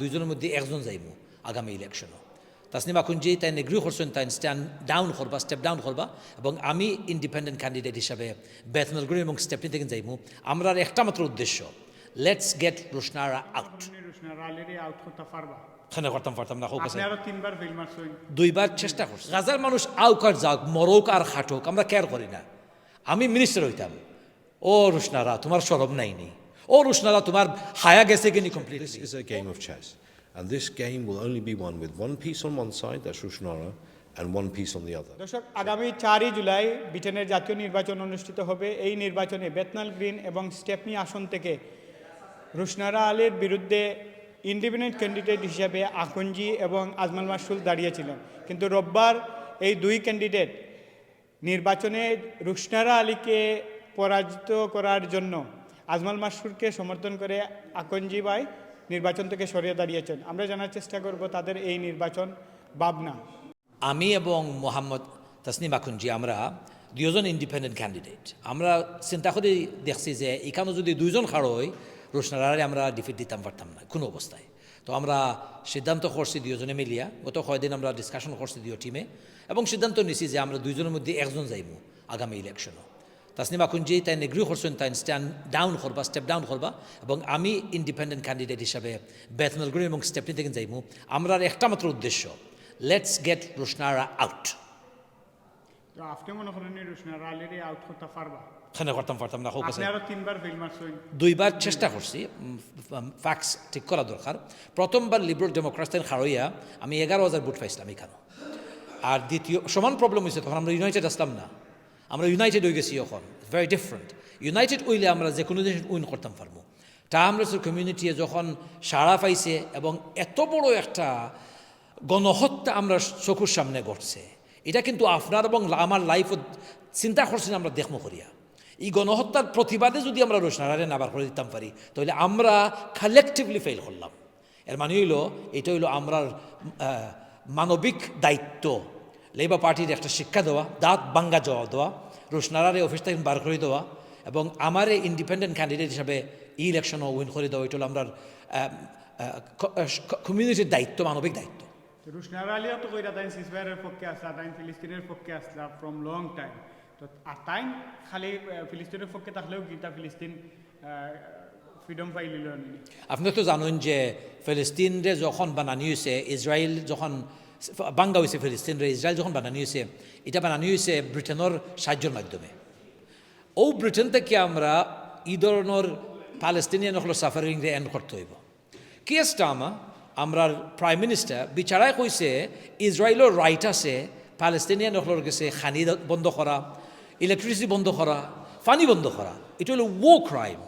দুইজনের মধ্যে একজন যাইমু আগামী ইলেকশনও। তাসনিমা কুঞ্জি তাই এগ্রি করছেন তাই স্ট্যান্ড ডাউন করবা স্টেপ ডাউন করবা এবং আমি ইন্ডিপেন্ডেন্ট ক্যান্ডিডেট হিসাবে বেতনগুড়ি এবং স্টেপনি থেকে যাইমু আমরা একটা মাত্র উদ্দেশ্য লেটস গেট রোশনারা আউট খানে করতাম পারতাম না হোক দুইবার চেষ্টা করছি। গাজার মানুষ আউক আর যাক মরক আর খাটুক আমরা কেয়ার করি না। আমি মিনিস্টার হইতাম। ও রুশনারা তোমার সরব নাইনি ও রুশনারা তোমার হায়া গেছে কিনি complete This is a game of chess, and this game will only be won with one piece on one side, that's Rushnara, and one piece on the other. দর্শক আগামী চারই জুলাই ব্রিটেনের জাতীয় নির্বাচন অনুষ্ঠিত হবে। এই নির্বাচনে বেতনাল গ্রিন এবং স্টেপনি আসন থেকে রুশনারা আলীর বিরুদ্ধে ইন্ডিপেন্ডেন্ট ক্যান্ডিডেট হিসেবে আকঞ্জি এবং আজমাল মাসুল দাঁড়িয়েছিলেন। কিন্তু রোববার এই দুই ক্যান্ডিডেট নির্বাচনে রুশনারা আলীকে পরাজিত করার জন্য আজমাল মাসুরকে সমর্থন করে আকঞ্জি ভাই নির্বাচন থেকে সরিয়ে দাঁড়িয়েছেন। আমরা জানার চেষ্টা করব তাদের এই নির্বাচন ভাবনা। আমি এবং মোহাম্মদ তাসনিম আকুঞ্জি, আমরা দুজন ইন্ডিপেন্ডেন্ট ক্যান্ডিডেট আমরা চিন্তা করে দেখছি যে এখানে যদি দুইজন খাড়ই রোশনারারে আমরা ডিফিট দিতাম পারতাম না, কোনো অবস্থায়। তো আমরা সিদ্ধান্ত করছি দুজনে মিলিয়া। গত কয়দিন আমরা ডিসকাশন করছি দুই টিমে এবং সিদ্ধান্ত নিছি যে আমরা দুইজনের মধ্যে একজন যাইমু আগামী ইলেকশনও তাসনিমা কুঞ্জি তাই এগ্রি করছেন তাই স্ট্যান্ড ডাউন করবা স্টেপ ডাউন করবা এবং আমি ইন্ডিপেন্ডেন্ট ক্যান্ডিডেট হিসাবে বেতনগুড়ি এবং স্টেপনি থেকে যাইমু। আমরা একটা মাত্র উদ্দেশ্য লেটস গেট রোশনারা আউট খানে করতাম পারতাম না হোক তিনবার দুইবার চেষ্টা করছি ফ্যাক্স ঠিক করা দরকার। প্রথমবার লিবারেল ডেমোক্রেটসের খারইয়া আমি এগারো হাজার ভোট পাইছিলাম এখানে আর দ্বিতীয় সমান প্রবলেম হয়েছে তখন আমরা ইউনাইটেড আসলাম না। আমরা ইউনাইটেড হয়ে গেছি এখন ভেরি ডিফারেন্ট ইউনাইটেড হইলে আমরা যে কোনো জিনিস উইন করতাম পারব। আমরা কমিউনিটি যখন সাড়া পাইছে এবং এত বড় একটা গণহত্যা আমরা চকুর সামনে ঘটছে, এটা কিন্তু আপনার এবং আমার লাইফত চিন্তা করছি না আমরা দেখমো করিয়া। এই গণহত্যার প্রতিবাদে যদি আমরা রোশনারে নাবার করে দিতাম পারি, তাহলে আমরা কালেকটিভলি ফেল করলাম। এর মানে হইল, এটা হইল আমরার মানবিক দায়িত্ব। লেবার পার্টির একটা শিক্ষা দেওয়া, দাঁত বাঙ্গা জবাব দেওয়া রোশনারারে অফিস থেকে বার করে দেওয়া এবং আমারে ইন্ডিপেন্ডেন্ট ক্যান্ডিডেট হিসাবে ই ইলেকশনও উইন করে দেওয়া এটা হলো আমরা কমিউনিটির দায়িত্ব মানবিক দায়িত্ব তো রুশনা রালিও তো কইরা তাই সিসফায়ারের পক্ষে আসলা তাই ফিলিস্তিনের পক্ষে আসলা ফ্রম লং টাইম তো আর তাই খালি ফিলিস্তিনের পক্ষে থাকলেও গীতা ফিলিস্তিন ফ্রিডম পাইলিল আপনি তো জানেন যে ফিলিস্তিনরে যখন বানানি হয়েছে ইসরায়েল যখন বাঙ্গা হয়েছে ফিলিস্তিনরে ইসরায়েল যখন বানানি হয়েছে এটা বানানি হয়েছে ব্রিটেনের সাহায্যের মাধ্যমে। ও ব্রিটেন থেকে আমরা ই ধরনের প্যালেস্তিনিয়ান হলো সাফারিংরে এন্ড করতে হইব। কেসটা আমা? আমরার প্রাইম মিনিস্টার বিচারায় কইছে ইসরায়েলের রাইট আছে প্যালেস্তিনিয়ান হলোর কাছে খানি বন্ধ করা ইলেকট্রিসিটি বন্ধ করা, পানি বন্ধ করা। এটা হলো ও ক্রাইম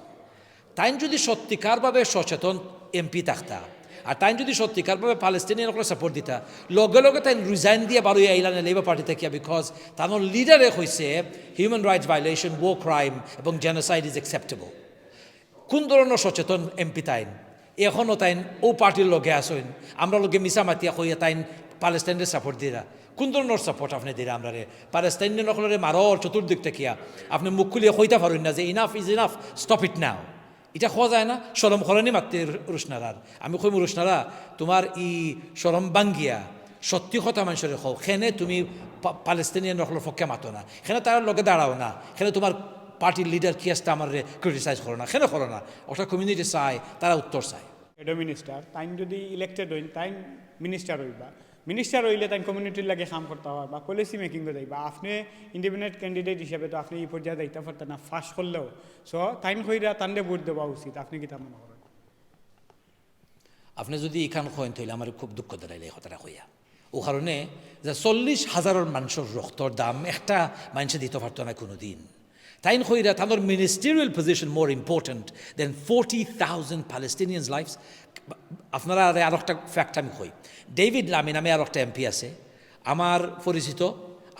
তাই যদি সত্যিকারভাবে সচেতন এমপি থাকতা আর তাই যদি সত্যিকারভাবে প্যালেস্টিনিয়ানকে সাপোর্ট দিতা, লগে লগে তাই রিজাইন দিয়ে বারো আইলান লেবার পার্টি থেকে বিকজ তার লিডারে হয়েছে হিউম্যান রাইটস ভায়োলেশন ও ক্রাইম এবং জেনোসাইড ইজ অ্যাকসেপ্টেবল কোন ধরনের সচেতন এমপি তাইন? এখনও তাইন ও পার্টির লগে আসইন আমরা লগে মিশা মাতিয়া কইয়া তাইন প্যালেস্টাইনের সাপোর্ট দিরা। কোন ধরনের সাপোর্ট আপনি দিরা আমরা রে প্যালেস্টাইনের নকলরে মারর চতুর্দিক থেকিয়া। আপনি মুখ খুলিয়ে কইতা পারেন না যে enough is enough stop it now এটা খোয়া যায় না, সরম খরণই মারতে রুশনারার আমি কইম রুশনারা তোমার ই সরম বাঙ্গিয়া সত্যি কথা মানুষের খো খেনে তুমি প্যালেস্তিনিয়ান নকলের পক্ষে মাতো না। খেনে তার লগে দাঁড়াও না। খেনে তোমার পার্টির লিডার কি আসতে আমার ক্রিটিসাইজ করো না। খেনে করো না। ওটা কমিউনিটি চায়, তারা উত্তর চায়। মিনিস্টার তাই যদি ইলেক্টেড হইন তাই মিনিস্টার হইবা। মিনিস্টার হইলে তাই কমিউনিটির লাগে কাম করতে হয়, বা পলিসি মেকিং যাইবা আপনি ইন্ডিপেন্ডেন্ট ক্যান্ডিডেট হিসেবে তো আপনি এই পর্যায়ে যাইতে পারতেন না ফাঁস করলেও সো তাইন কইরা তান্ডে ভোট দেওয়া উচিত, আপনি কি তা মনে করেন? আপনি যদি এখান খোয়েন থইলে আমার খুব দুঃখ দেখাইলে এই কথাটা কইয়া। ও কারণে যে চল্লিশ হাজারের মানুষের রক্তর দাম একটা মানুষে দিতে পারতো না কোনো দিন তাইন কইরা তাদের ministerial position more important than forty thousand Palestinians lives আপনারা আর একটা ফ্যাক্ট আমি কই। ডেভিড লামি নামে আর একটা এমপি আছে। আমার পরিচিত,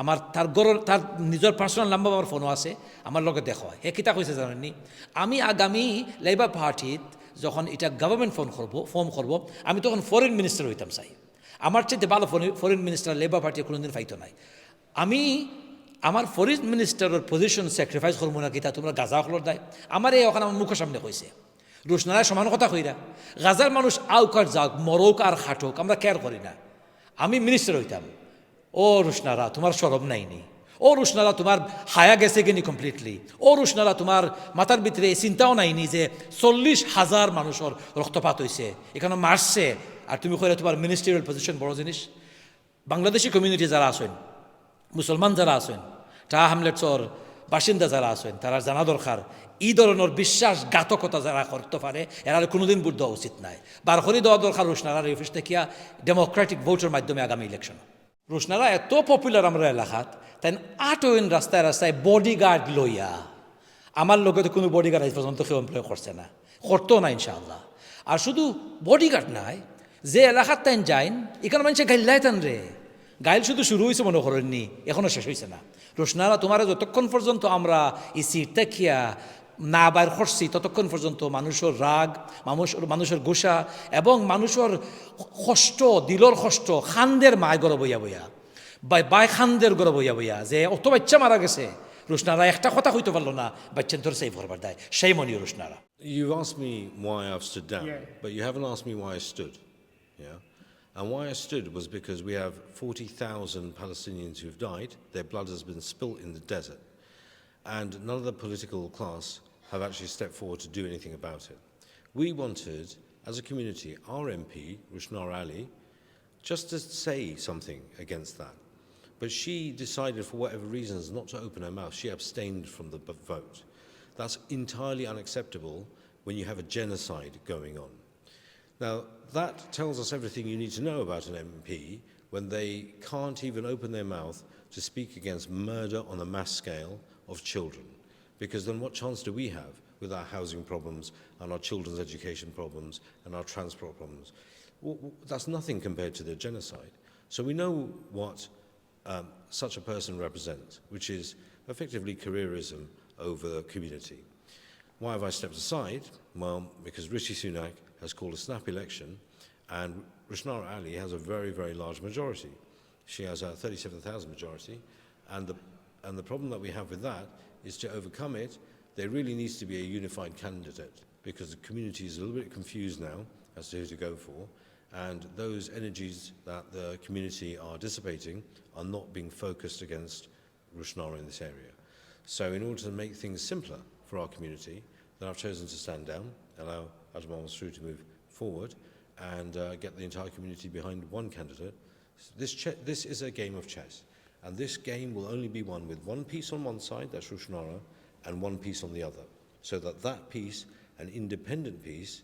আমার তার গরর, তার নিজের পার্সোনাল নাম্বার আমার ফোনও আছে, আমার লগে দেখা হয়। হে কিতা কইছে জানেননি? আমি আগামী লেবার পার্টিত যখন এটা গভর্নমেন্ট ফোন করব ফর্ম করব, আমি তখন ফরেন মিনিস্টার হইতাম, চাই। আমার চাইতে ভালো ফরেন মিনিস্টার লেবার পার্টি কোনোদিন পাইতো নাই। আমি আমার ফরেন মিনিস্টারের পজিশন স্যাক্রিফাইস করব না কিতা তোমরা গাজা হলোর দেয়। আমার এই ওখানে আমার মুখের সামনে কইছে। রুশনারায় সমান কথা কইরা, গাজার মানুষ আউক আর যাওক মরক আর খাটুক, আমরা কেয়ার করি না। আমি মিনিস্টার হইতাম। ও রুশনারা তোমার সরব নাইনি ও রুশনারা তোমার হায়া গেছে কিনি কমপ্লিটলি ও রুশনারা তোমার মাথার ভিতরে চিন্তাও নাইনি যে চল্লিশ হাজার মানুষের রক্তপাত হয়েছে এখানে মারছে। আর তুমি কইলে তোমার মিনিস্ট্রিয়াল পজিশন বড় জিনিস। বাংলাদেশি কমিউনিটি যারা আছেন, মুসলমান যারা আছেন টাহা হামলেটসর বাসিন্দা যারা আছেন, তারা জানা দরকার এই ধরনের বিশ্বাসঘাতকতা যারা করতে পারে, এরা কোনোদিন বুদ্ধ দেওয়া উচিত নাই। বার করে দেওয়া দরকার রুশনারা অফিস দেখিয়া ডেমোক্রেটিক ভোটের মাধ্যমে আগামী ইলেকশন রুশনারা এত পপুলার আমরা এলাকাত, তাই আট ওইন রাস্তায় রাস্তায় বডিগার্ড লইয়া, আমার লোকে তো কোনো বডিগার্ড আজ পর্যন্ত কেউ এমপ্লয় করছে না, করতেও না ইনশাআল্লাহ। আর শুধু বডিগার্ড নাই, যে এলাকার তাইন যাইন, এখানে মানুষে গাইল্লাই তান রে। গাইল শুধু শুরু হয়েছে মনে করেননি এখনও শেষ হয়েছে না। রোশনারা তোমার যতক্ষণ পর্যন্ত আমরা এই সিটটা খিয়া না বাইর করছি ততক্ষণ পর্যন্ত মানুষের রাগ মানুষ মানুষের গোসা এবং মানুষের কষ্ট দিলর কষ্ট খান্দের মায় গড় বইয়া বইয়া বাই বাই খান্দের গড় বইয়া বইয়া যে অত বাচ্চা মারা গেছে রোশনারা একটা কথা হইতে পারল না বাচ্চান তোর সেই ভরবার দেয় সেই মনি Rushanara You've asked me why I've stood down, Yeah. but you haven't asked me why I stood. Yeah? And why I stood was because we have 40,000 Palestinians who've died. Their blood has been spilt in the desert. And none of the political class have actually stepped forward to do anything about it. We wanted, as a community, our MP, Rushnar Ali, just to say something against that. But she decided, for whatever reasons, not to open her mouth. She abstained from the vote. That's entirely unacceptable when you have a genocide going on. Now, that tells us everything you need to know about an MP when they can't even open their mouth to speak against murder on a mass scale of children. Because then what chance do we have with our housing problems and our children's education problems and our transport problems? W- w- That's nothing compared to the genocide. So we know what um, such a person represents, which is effectively careerism over the community. Why have I stepped aside? Well, because Rishi Sunak has called a snap election and Rishnar Ali has a very, very large majority. She has a 37,000 majority, and the, and the problem that we have with that is to overcome it, there really needs to be a unified candidate because the community is a little bit confused now as to who to go for, and those energies that the community are dissipating are not being focused against Rushnara in this area. So in order to make things simpler for our community, then I've chosen to stand down, allow Ajmal Masrou to move forward, and uh, get the entire community behind one candidate. This, this is a game of chess, and this game will only be won with one piece on one side, that's Rushnara, and one piece on the other. So that that piece, an independent piece,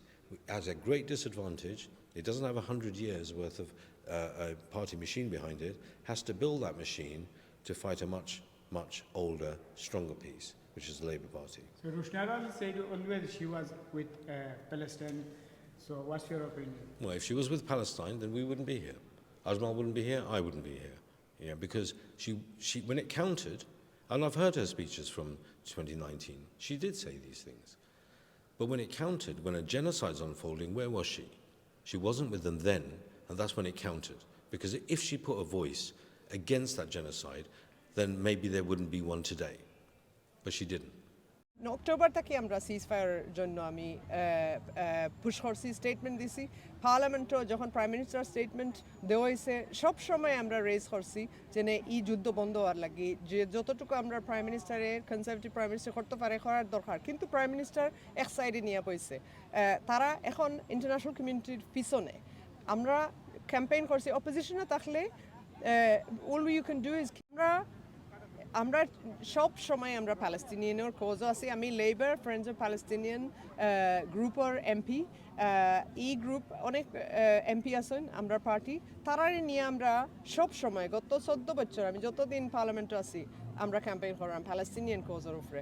has a great disadvantage. It doesn't have 100 years worth of uh, a party machine behind it, has to build that machine to fight a much, much older, stronger piece, which is the Labour Party. So Rushnara said always she was with uh, Palestine. So what's your opinion? Well, if she was with Palestine, then we wouldn't be here. Ajmal wouldn't be here, I wouldn't be here. Yeah, because she, she, when it counted, and I've heard her speeches from 2019, she did say these things. But when it counted, when a genocide's unfolding, where was she? She wasn't with them then, and that's when it counted. Because if she put a voice against that genocide, then maybe there wouldn't be one today. But she didn't. October থেকে আমরা সিজ fire জন্য আমি push করছি statement দিছি পার্লামেন্টও যখন prime minister statement দেওয়া হয়েছে সব সময় আমরা রেজ করছি যে এই যুদ্ধ বন্ধ হওয়ার লাগি যে যতটুকু আমরা প্রাইম মিনিস্টারের কনজারভেটিভ প্রাইম মিনিস্টার করতে পারে করার দরকার কিন্তু প্রাইম মিনিস্টার এক সাইডে নিয়ে পড়ছে তারা এখন ইন্টারন্যাশনাল কমিউনিটির পিছনে আমরা ক্যাম্পেইন করছি অপোজিশনে থাকলে all you can do is আমরা আমরা সব সময় আমরা প্যালেস্তিনিয়ানের কোজও আছি। আমি লেবার ফ্রেন্ডস অফ প্যালেস্তিনিয়ান গ্রুপের এমপি ই গ্রুপ অনেক এমপি আছেন, আমরা পার্টি তারারে নিয়ে আমরা সব সময়, গত চোদ্দ বছর আমি যতদিন পার্লামেন্টে আছি, আমরা ক্যাম্পেইন করলাম প্যালেস্তিনিয়ান কোজের উপরে।